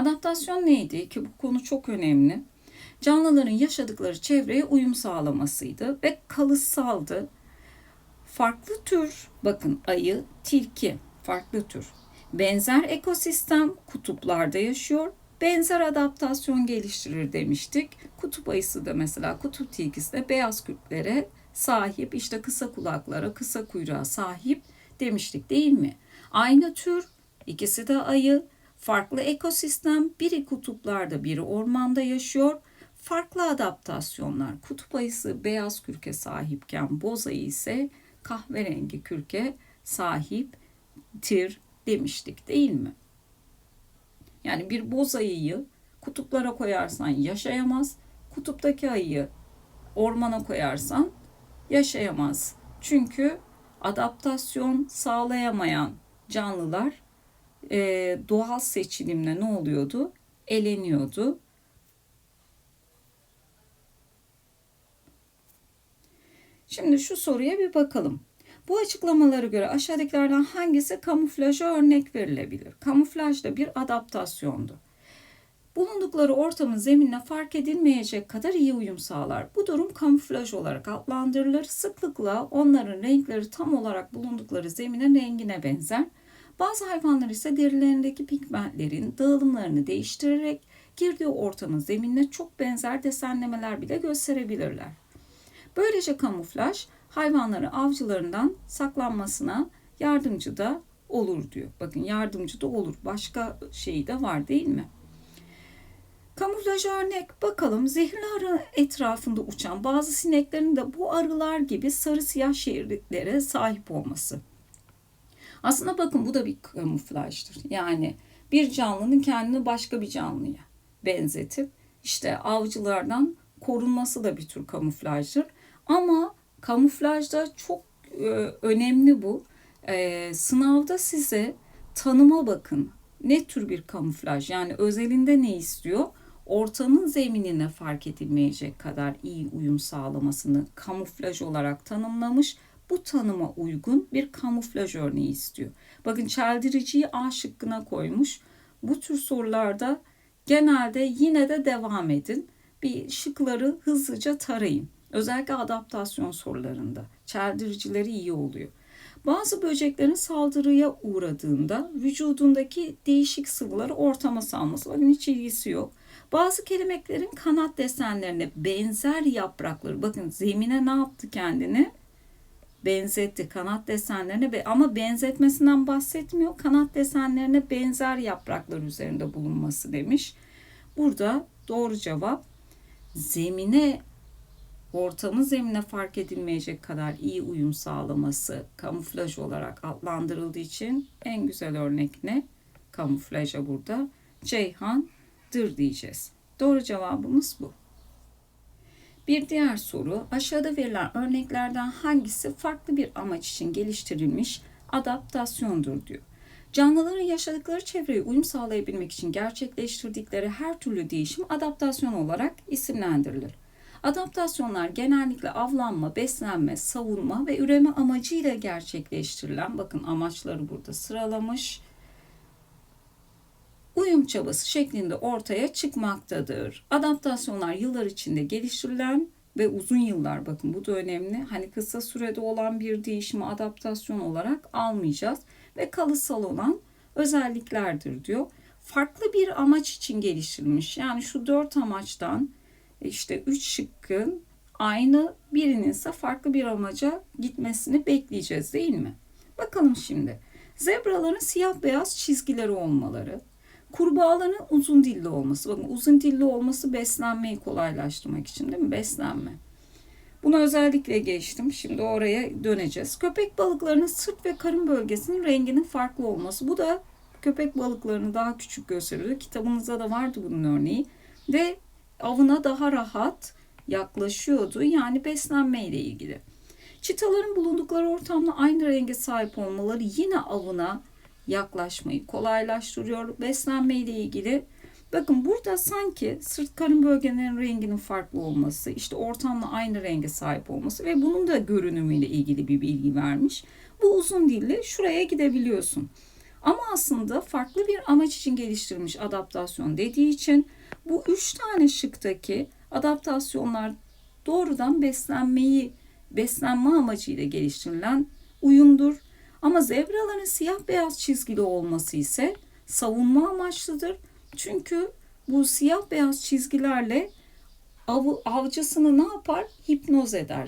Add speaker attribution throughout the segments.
Speaker 1: Adaptasyon neydi ki bu konu çok önemli. Canlıların yaşadıkları çevreye uyum sağlamasıydı ve kalıtsaldı. Farklı tür, bakın ayı, tilki, farklı tür. Benzer ekosistem kutuplarda yaşıyor. Benzer adaptasyon geliştirir demiştik. Kutup ayısı da mesela kutup tilkisi de beyaz kürklere sahip, işte kısa kulaklara, kısa kuyruğa sahip demiştik değil mi? Aynı tür, ikisi de ayı, farklı ekosistem, biri kutuplarda, biri ormanda yaşıyor. Farklı adaptasyonlar. Kutup ayısı beyaz kürke sahipken boz ayı ise kahverengi kürke sahiptir demiştik değil mi? Yani bir boz ayıyı kutuplara koyarsan yaşayamaz. Kutuptaki ayıyı ormana koyarsan yaşayamaz. Çünkü adaptasyon sağlayamayan canlılar e, doğal seçilimle ne oluyordu? Eleniyordu. Şimdi şu soruya bir bakalım. Bu açıklamalara göre aşağıdakilerden hangisi kamuflaja örnek verilebilir? Kamuflaj da bir adaptasyondu. Bulundukları ortamın zeminine fark edilmeyecek kadar iyi uyum sağlar. Bu durum kamuflaj olarak adlandırılır. Sıklıkla onların renkleri tam olarak bulundukları zeminin rengine benzer. Bazı hayvanlar ise derilerindeki pigmentlerin dağılımlarını değiştirerek girdiği ortamın zeminine çok benzer desenlemeler bile gösterebilirler. Böylece kamuflaj hayvanları avcılarından saklanmasına yardımcı da olur diyor. Bakın yardımcı da olur. Başka şey de var değil mi? Kamuflaj örnek bakalım zehirli arı etrafında uçan bazı sineklerin de bu arılar gibi sarı siyah şeritlere sahip olması. Aslında bakın bu da bir kamuflajdır. Yani bir canlının kendini başka bir canlıya benzetip işte avcılardan korunması da bir tür kamuflajdır. Ama kamuflajda çok e, önemli bu. E, sınavda size tanıma bakın. Ne tür bir kamuflaj? Yani özelinde ne istiyor? Ortamın zeminine fark edilmeyecek kadar iyi uyum sağlamasını kamuflaj olarak tanımlamış. Bu tanıma uygun bir kamuflaj örneği istiyor. Bakın çeldiriciyi A şıkkına koymuş. Bu tür sorularda genelde yine de devam edin. Bir şıkları hızlıca tarayın. Özellikle adaptasyon sorularında çeldiricileri iyi oluyor. Bazı böceklerin saldırıya uğradığında vücudundaki değişik sıvıları ortama salması. Bakın hiç ilgisi yok. Bazı kelimeklerin kanat desenlerine benzer yaprakları. Bakın zemine ne yaptı kendini? Benzetti kanat desenlerine ama benzetmesinden bahsetmiyor. Kanat desenlerine benzer yapraklar üzerinde bulunması demiş. Burada doğru cevap zemine ortamın zemine fark edilmeyecek kadar iyi uyum sağlaması kamuflaj olarak adlandırıldığı için en güzel örnek ne? Kamuflaja burada Ceyhan'dır diyeceğiz. Doğru cevabımız bu. Bir diğer soru aşağıda verilen örneklerden hangisi farklı bir amaç için geliştirilmiş adaptasyondur diyor. Canlıların yaşadıkları çevreye uyum sağlayabilmek için gerçekleştirdikleri her türlü değişim adaptasyon olarak isimlendirilir. Adaptasyonlar genellikle avlanma, beslenme, savunma ve üreme amacıyla gerçekleştirilen, bakın amaçları burada sıralamış, uyum çabası şeklinde ortaya çıkmaktadır. Adaptasyonlar yıllar içinde geliştirilen ve uzun yıllar bakın bu da önemli. Hani kısa sürede olan bir değişimi adaptasyon olarak almayacağız ve kalıtsal olan özelliklerdir diyor. Farklı bir amaç için geliştirilmiş. Yani şu dört amaçtan işte üç şıkkın aynı birinin ise farklı bir amaca gitmesini bekleyeceğiz değil mi? Bakalım şimdi. Zebraların siyah beyaz çizgileri olmaları, kurbağaların uzun dilli olması. Bakın uzun dilli olması beslenmeyi kolaylaştırmak için değil mi? Beslenme. Bunu özellikle geçtim. Şimdi oraya döneceğiz. Köpek balıklarının sırt ve karın bölgesinin renginin farklı olması. Bu da köpek balıklarını daha küçük gösteriyor. Kitabınızda da vardı bunun örneği. Ve avına daha rahat yaklaşıyordu. Yani beslenme ile ilgili. Çitaların bulundukları ortamla aynı renge sahip olmaları yine avına yaklaşmayı kolaylaştırıyor. Beslenme ile ilgili bakın burada sanki sırt karın bölgelerinin renginin farklı olması, işte ortamla aynı renge sahip olması ve bunun da görünümüyle ilgili bir bilgi vermiş. Bu uzun dilli şuraya gidebiliyorsun. Ama aslında farklı bir amaç için geliştirilmiş adaptasyon dediği için bu üç tane şıktaki adaptasyonlar doğrudan beslenmeyi beslenme amacıyla geliştirilen uyumdur. Ama zebraların siyah beyaz çizgili olması ise savunma amaçlıdır. Çünkü bu siyah beyaz çizgilerle av, avcısını ne yapar? Hipnoz eder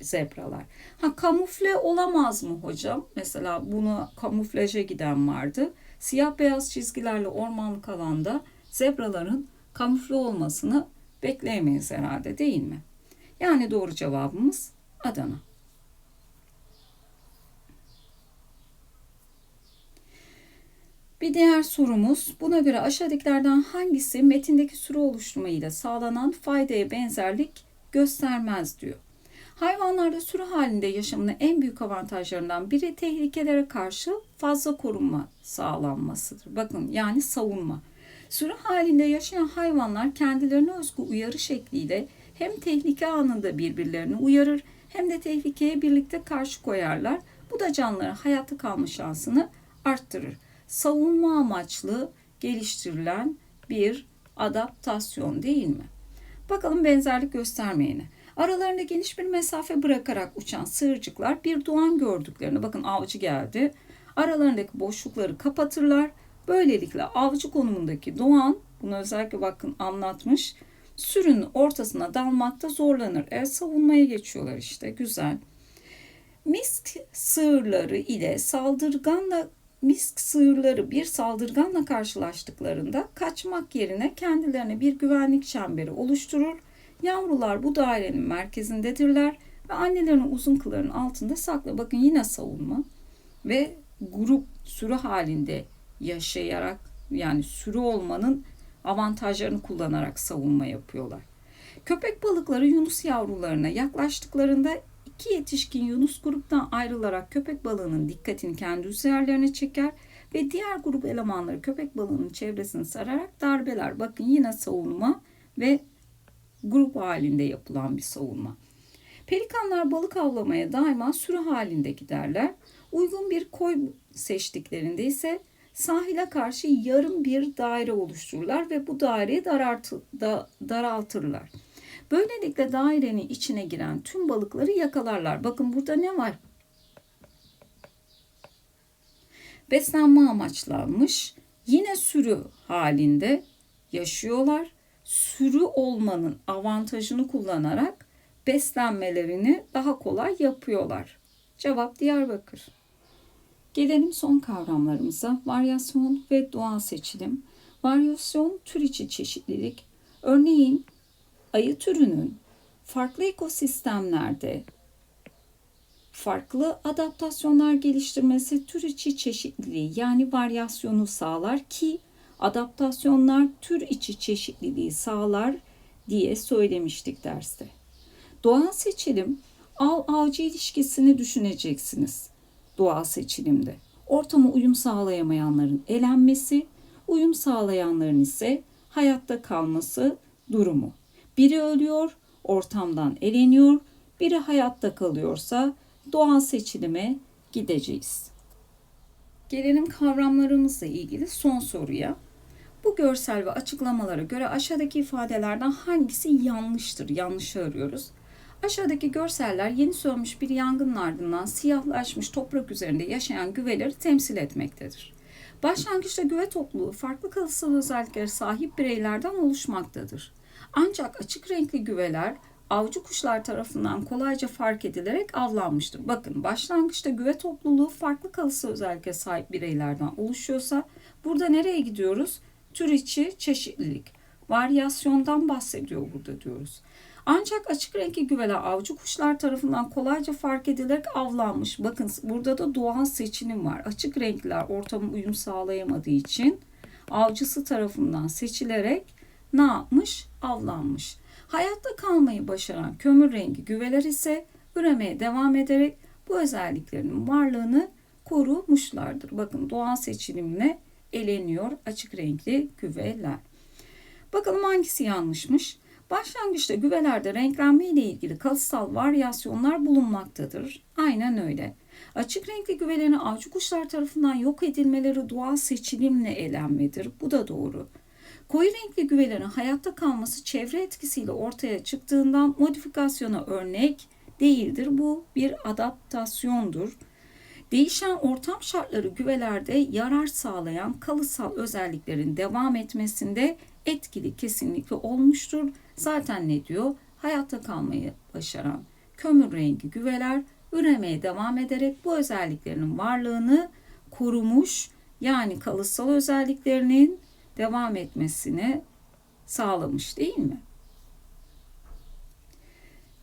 Speaker 1: zebralar. Ha kamufle olamaz mı hocam? Mesela bunu kamuflaja giden vardı. Siyah beyaz çizgilerle ormanlık alanda zebraların kamufle olmasını bekleyemeyiz herhalde değil mi? Yani doğru cevabımız Adana. Bir diğer sorumuz buna göre aşağıdakilerden hangisi metindeki sürü oluşturmayla sağlanan faydaya benzerlik göstermez diyor. Hayvanlarda sürü halinde yaşamının en büyük avantajlarından biri tehlikelere karşı fazla korunma sağlanmasıdır. Bakın yani savunma. Sürü halinde yaşayan hayvanlar kendilerine özgü uyarı şekliyle hem tehlike anında birbirlerini uyarır hem de tehlikeye birlikte karşı koyarlar. Bu da canlıların hayatta kalma şansını arttırır savunma amaçlı geliştirilen bir adaptasyon değil mi? Bakalım benzerlik göstermeyeni. Aralarında geniş bir mesafe bırakarak uçan sığırcıklar bir doğan gördüklerini bakın avcı geldi. Aralarındaki boşlukları kapatırlar. Böylelikle avcı konumundaki doğan bunu özellikle bakın anlatmış. Sürünün ortasına dalmakta zorlanır. E savunmaya geçiyorlar işte güzel. Misk sığırları ile saldırganla misk sığırları bir saldırganla karşılaştıklarında kaçmak yerine kendilerine bir güvenlik çemberi oluşturur. Yavrular bu dairenin merkezindedirler ve annelerinin uzun kıllarının altında saklı. Bakın yine savunma ve grup sürü halinde yaşayarak yani sürü olmanın avantajlarını kullanarak savunma yapıyorlar. Köpek balıkları yunus yavrularına yaklaştıklarında İki yetişkin Yunus gruptan ayrılarak köpek balığının dikkatini kendi üzerlerine çeker ve diğer grup elemanları köpek balığının çevresini sararak darbeler. Bakın yine savunma ve grup halinde yapılan bir savunma. Pelikanlar balık avlamaya daima sürü halinde giderler. Uygun bir koy seçtiklerinde ise sahile karşı yarım bir daire oluştururlar ve bu daireyi daraltı, da, daraltırlar. Böylelikle dairenin içine giren tüm balıkları yakalarlar. Bakın burada ne var? Beslenme amaçlanmış. Yine sürü halinde yaşıyorlar. Sürü olmanın avantajını kullanarak beslenmelerini daha kolay yapıyorlar. Cevap Diyarbakır. Gelelim son kavramlarımıza. Varyasyon ve doğal seçilim. Varyasyon tür içi çeşitlilik. Örneğin ayı türünün farklı ekosistemlerde farklı adaptasyonlar geliştirmesi tür içi çeşitliliği yani varyasyonu sağlar ki adaptasyonlar tür içi çeşitliliği sağlar diye söylemiştik derste. Doğal seçilim av avcı ilişkisini düşüneceksiniz doğal seçilimde. Ortama uyum sağlayamayanların elenmesi, uyum sağlayanların ise hayatta kalması durumu. Biri ölüyor, ortamdan eleniyor, biri hayatta kalıyorsa doğal seçilime gideceğiz. Gelelim kavramlarımızla ilgili son soruya. Bu görsel ve açıklamalara göre aşağıdaki ifadelerden hangisi yanlıştır? Yanlış arıyoruz. Aşağıdaki görseller yeni sönmüş bir yangının ardından siyahlaşmış toprak üzerinde yaşayan güveleri temsil etmektedir. Başlangıçta güve topluluğu farklı kalıtsal özelliklere sahip bireylerden oluşmaktadır. Ancak açık renkli güveler avcı kuşlar tarafından kolayca fark edilerek avlanmıştır. Bakın başlangıçta güve topluluğu farklı kalıtsal özelliğe sahip bireylerden oluşuyorsa burada nereye gidiyoruz? Tür içi çeşitlilik, varyasyondan bahsediyor burada diyoruz. Ancak açık renkli güveler avcı kuşlar tarafından kolayca fark edilerek avlanmış. Bakın burada da doğal seçilim var. Açık renkler ortama uyum sağlayamadığı için avcısı tarafından seçilerek ne yapmış? Avlanmış. Hayatta kalmayı başaran kömür rengi güveler ise üremeye devam ederek bu özelliklerinin varlığını korumuşlardır. Bakın doğal seçilimle eleniyor açık renkli güveler. Bakalım hangisi yanlışmış? Başlangıçta güvelerde renklenme ile ilgili kalıtsal varyasyonlar bulunmaktadır. Aynen öyle. Açık renkli güvelerin avcı kuşlar tarafından yok edilmeleri doğal seçilimle elenmedir. Bu da doğru. Koyu renkli güvelerin hayatta kalması çevre etkisiyle ortaya çıktığından modifikasyona örnek değildir. Bu bir adaptasyondur. Değişen ortam şartları güvelerde yarar sağlayan kalıtsal özelliklerin devam etmesinde etkili kesinlikle olmuştur. Zaten ne diyor? Hayatta kalmayı başaran kömür rengi güveler üremeye devam ederek bu özelliklerinin varlığını korumuş yani kalıtsal özelliklerinin devam etmesini sağlamış değil mi?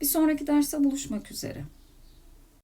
Speaker 1: Bir sonraki derste buluşmak üzere.